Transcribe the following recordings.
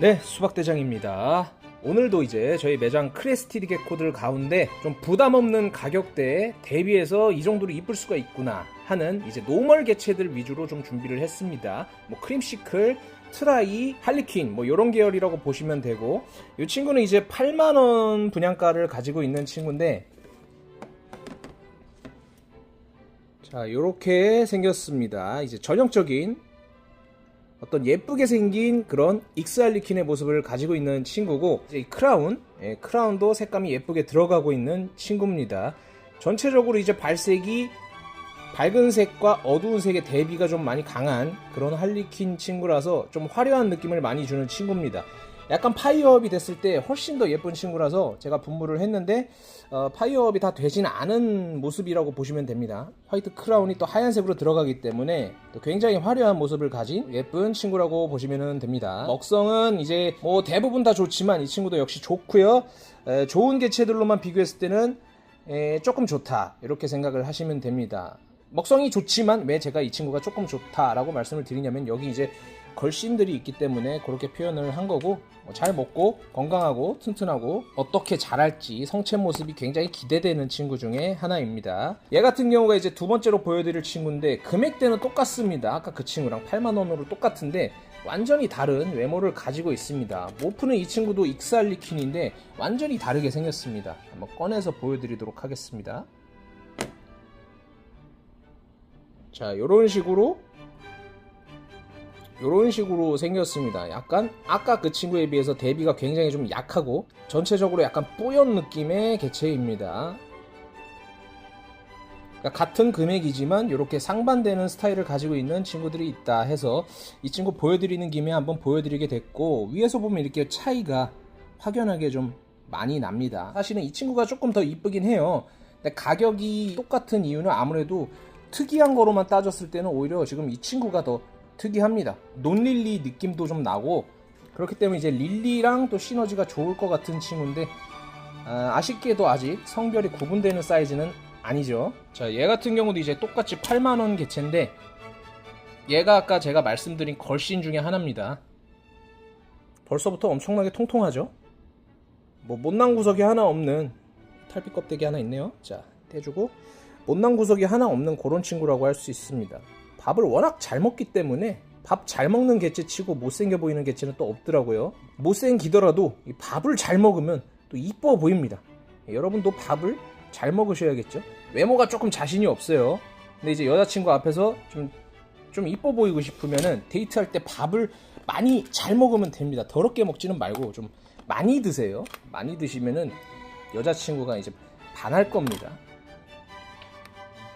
네, 수박대장입니다. 오늘도 이제 저희 매장 크레스티드 개코들 가운데 좀 부담 없는 가격대에 대비해서 이 정도로 이쁠 수가 있구나 하는 이제 노멀 개체들 위주로 좀 준비를 했습니다. 뭐 크림시클, 트라이, 할리퀸 뭐 이런 계열이라고 보시면 되고 이 친구는 이제 8만 원 분양가를 가지고 있는 친구인데 자, 이렇게 생겼습니다. 이제 전형적인 어떤 예쁘게 생긴 그런 익스알리킨의 모습을 가지고 있는 친구고 이제 이 크라운, 예, 크라운도 색감이 예쁘게 들어가고 있는 친구입니다. 전체적으로 이제 발색이 밝은 색과 어두운 색의 대비가 좀 많이 강한 그런 할리퀸 친구라서 좀 화려한 느낌을 많이 주는 친구입니다. 약간 파이어업이 됐을 때 훨씬 더 예쁜 친구라서 제가 분무를 했는데 어, 파이어업이 다 되진 않은 모습이라고 보시면 됩니다. 화이트 크라운이 또 하얀색으로 들어가기 때문에 또 굉장히 화려한 모습을 가진 예쁜 친구라고 보시면 됩니다. 먹성은 이제 뭐 대부분 다 좋지만 이 친구도 역시 좋고요. 에, 좋은 개체들로만 비교했을 때는 에, 조금 좋다 이렇게 생각을 하시면 됩니다. 먹성이 좋지만 왜 제가 이 친구가 조금 좋다라고 말씀을 드리냐면 여기 이제 걸신들이 있기 때문에 그렇게 표현을 한 거고 뭐잘 먹고 건강하고 튼튼하고 어떻게 자랄지 성체 모습이 굉장히 기대되는 친구 중에 하나입니다. 얘 같은 경우가 이제 두 번째로 보여드릴 친구인데 금액대는 똑같습니다. 아까 그 친구랑 8만 원으로 똑같은데 완전히 다른 외모를 가지고 있습니다. 모프는 이 친구도 익살리킨인데 완전히 다르게 생겼습니다. 한번 꺼내서 보여드리도록 하겠습니다. 자, 이런 식으로 이런 식으로 생겼습니다. 약간 아까 그 친구에 비해서 대비가 굉장히 좀 약하고 전체적으로 약간 뿌연 느낌의 개체입니다. 그러니까 같은 금액이지만 이렇게 상반되는 스타일을 가지고 있는 친구들이 있다 해서 이 친구 보여드리는 김에 한번 보여드리게 됐고 위에서 보면 이렇게 차이가 확연하게 좀 많이 납니다. 사실은 이 친구가 조금 더 이쁘긴 해요. 근데 가격이 똑같은 이유는 아무래도 특이한 거로만 따졌을 때는 오히려 지금 이 친구가 더 특이합니다. 논릴리 느낌도 좀 나고 그렇기 때문에 이제 릴리랑 또 시너지가 좋을 것 같은 친구인데 아, 쉽게도 아직 성별이 구분되는 사이즈는 아니죠. 자, 얘 같은 경우도 이제 똑같이 8만 원 개체인데 얘가 아까 제가 말씀드린 걸신 중에 하나입니다. 벌써부터 엄청나게 통통하죠? 뭐 못난 구석이 하나 없는 탈피 껍데기 하나 있네요. 자, 떼주고 못난 구석이 하나 없는 그런 친구라고 할 수 있습니다. 밥을 워낙 잘 먹기 때문에 밥 잘 먹는 개체 치고 못생겨 보이는 개체는 또 없더라고요. 못생기더라도 이 밥을 잘 먹으면 또 이뻐 보입니다. 여러분도 밥을 잘 먹으셔야겠죠? 외모가 조금 자신이 없어요. 근데 이제 여자친구 앞에서 좀, 좀 이뻐 보이고 싶으면은 데이트할 때 밥을 많이 잘 먹으면 됩니다. 더럽게 먹지는 말고 좀 많이 드세요. 많이 드시면은 여자친구가 이제 반할 겁니다.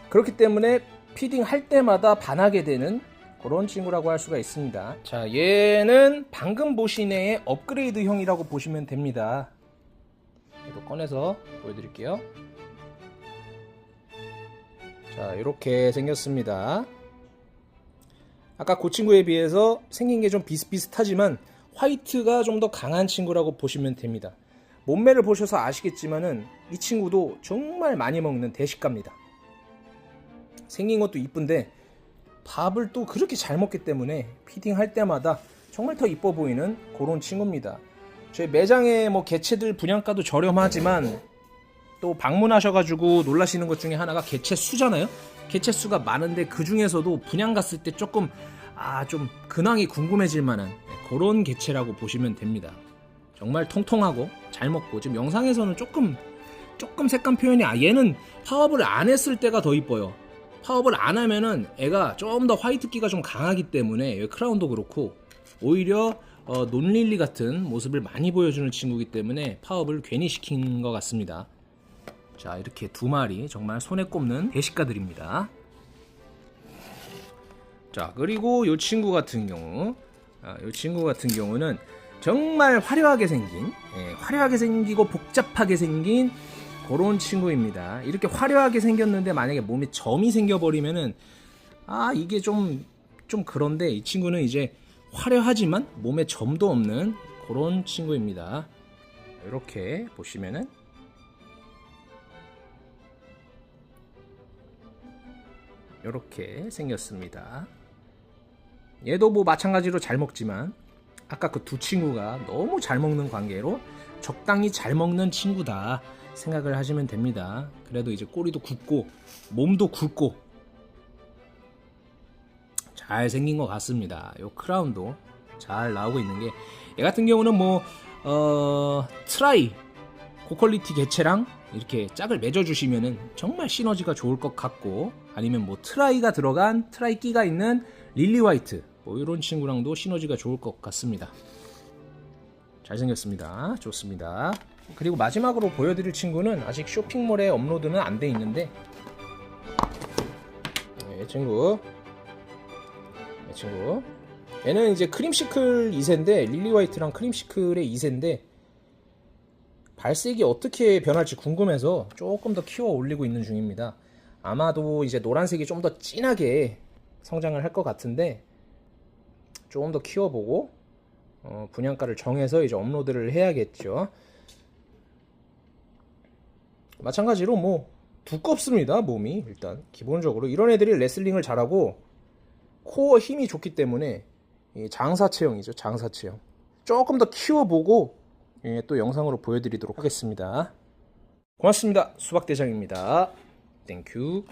그렇기 때문에 피딩 할 때마다 반하게 되는 그런 친구라고 할 수가 있습니다. 자, 얘는 방금 보신 애의 업그레이드형이라고 보시면 됩니다. 이거 꺼내서 보여드릴게요. 자, 이렇게 생겼습니다. 아까 그 친구에 비해서 생긴 게 좀 비슷비슷하지만 화이트가 좀 더 강한 친구라고 보시면 됩니다. 몸매를 보셔서 아시겠지만은 이 친구도 정말 많이 먹는 대식가입니다. 생긴 것도 이쁜데 밥을 또 그렇게 잘 먹기 때문에 피딩 할 때마다 정말 더 이뻐 보이는 그런 친구입니다. 저희 매장에 뭐 개체들 분양가도 저렴하지만 또 방문하셔가지고 놀라시는 것 중에 하나가 개체 수잖아요. 개체 수가 많은데 그 중에서도 분양 갔을 때 조금 아 좀 근황이 궁금해질 만한 그런 개체라고 보시면 됩니다. 정말 통통하고 잘 먹고 지금 영상에서는 조금 조금 색감 표현이 아 얘는 파업을 안 했을 때가 더 이뻐요. 파업을 안 하면은 애가 좀 더 화이트기가 좀 강하기 때문에 크라운도 그렇고 오히려 어, 논릴리 같은 모습을 많이 보여주는 친구이기 때문에 파업을 괜히 시킨 것 같습니다. 자 이렇게 두 마리 정말 손에 꼽는 대식가들입니다. 자 그리고 이 친구 같은 경우 아, 이 친구 같은 경우는 정말 화려하게 생긴 예, 화려하게 생기고 복잡하게 생긴 그런 친구입니다. 이렇게 화려하게 생겼는데 만약에 몸에 점이 생겨버리면은 아 이게 좀좀 그런데 이 친구는 이제 화려하지만 몸에 점도 없는 그런 친구입니다. 이렇게 보시면은 이렇게 생겼습니다. 얘도 뭐 마찬가지로 잘 먹지만 아까 그 두 친구가 너무 잘 먹는 관계로 적당히 잘 먹는 친구다 생각을 하시면 됩니다. 그래도 이제 꼬리도 굵고 몸도 굵고 잘 생긴 것 같습니다. 요 크라운도 잘 나오고 있는 게 얘 같은 경우는 뭐 어, 트라이 고퀄리티 개체랑 이렇게 짝을 맺어주시면은 정말 시너지가 좋을 것 같고 아니면 뭐 트라이가 들어간 트라이 끼가 있는 릴리 화이트 뭐 이런 친구랑도 시너지가 좋을 것 같습니다. 잘생겼습니다. 좋습니다. 그리고 마지막으로 보여드릴 친구는 아직 쇼핑몰에 업로드는 안 돼 있는데 네, 이 친구 이 친구 얘는 이제 크림시클 2세인데 릴리 화이트랑 크림시클의 2세인데 발색이 어떻게 변할지 궁금해서 조금 더 키워 올리고 있는 중입니다. 아마도 이제 노란색이 좀 더 진하게 성장을 할 것 같은데 조금 더 키워보고 어, 분양가를 정해서 이제 업로드를 해야겠죠. 마찬가지로 뭐 두껍습니다 몸이. 일단 기본적으로 이런 애들이 레슬링을 잘하고 코어 힘이 좋기 때문에 이 장사 체형이죠 장사 체형. 조금 더 키워보고 예, 또 영상으로 보여드리도록 하겠습니다. 고맙습니다 수박대장입니다. 땡큐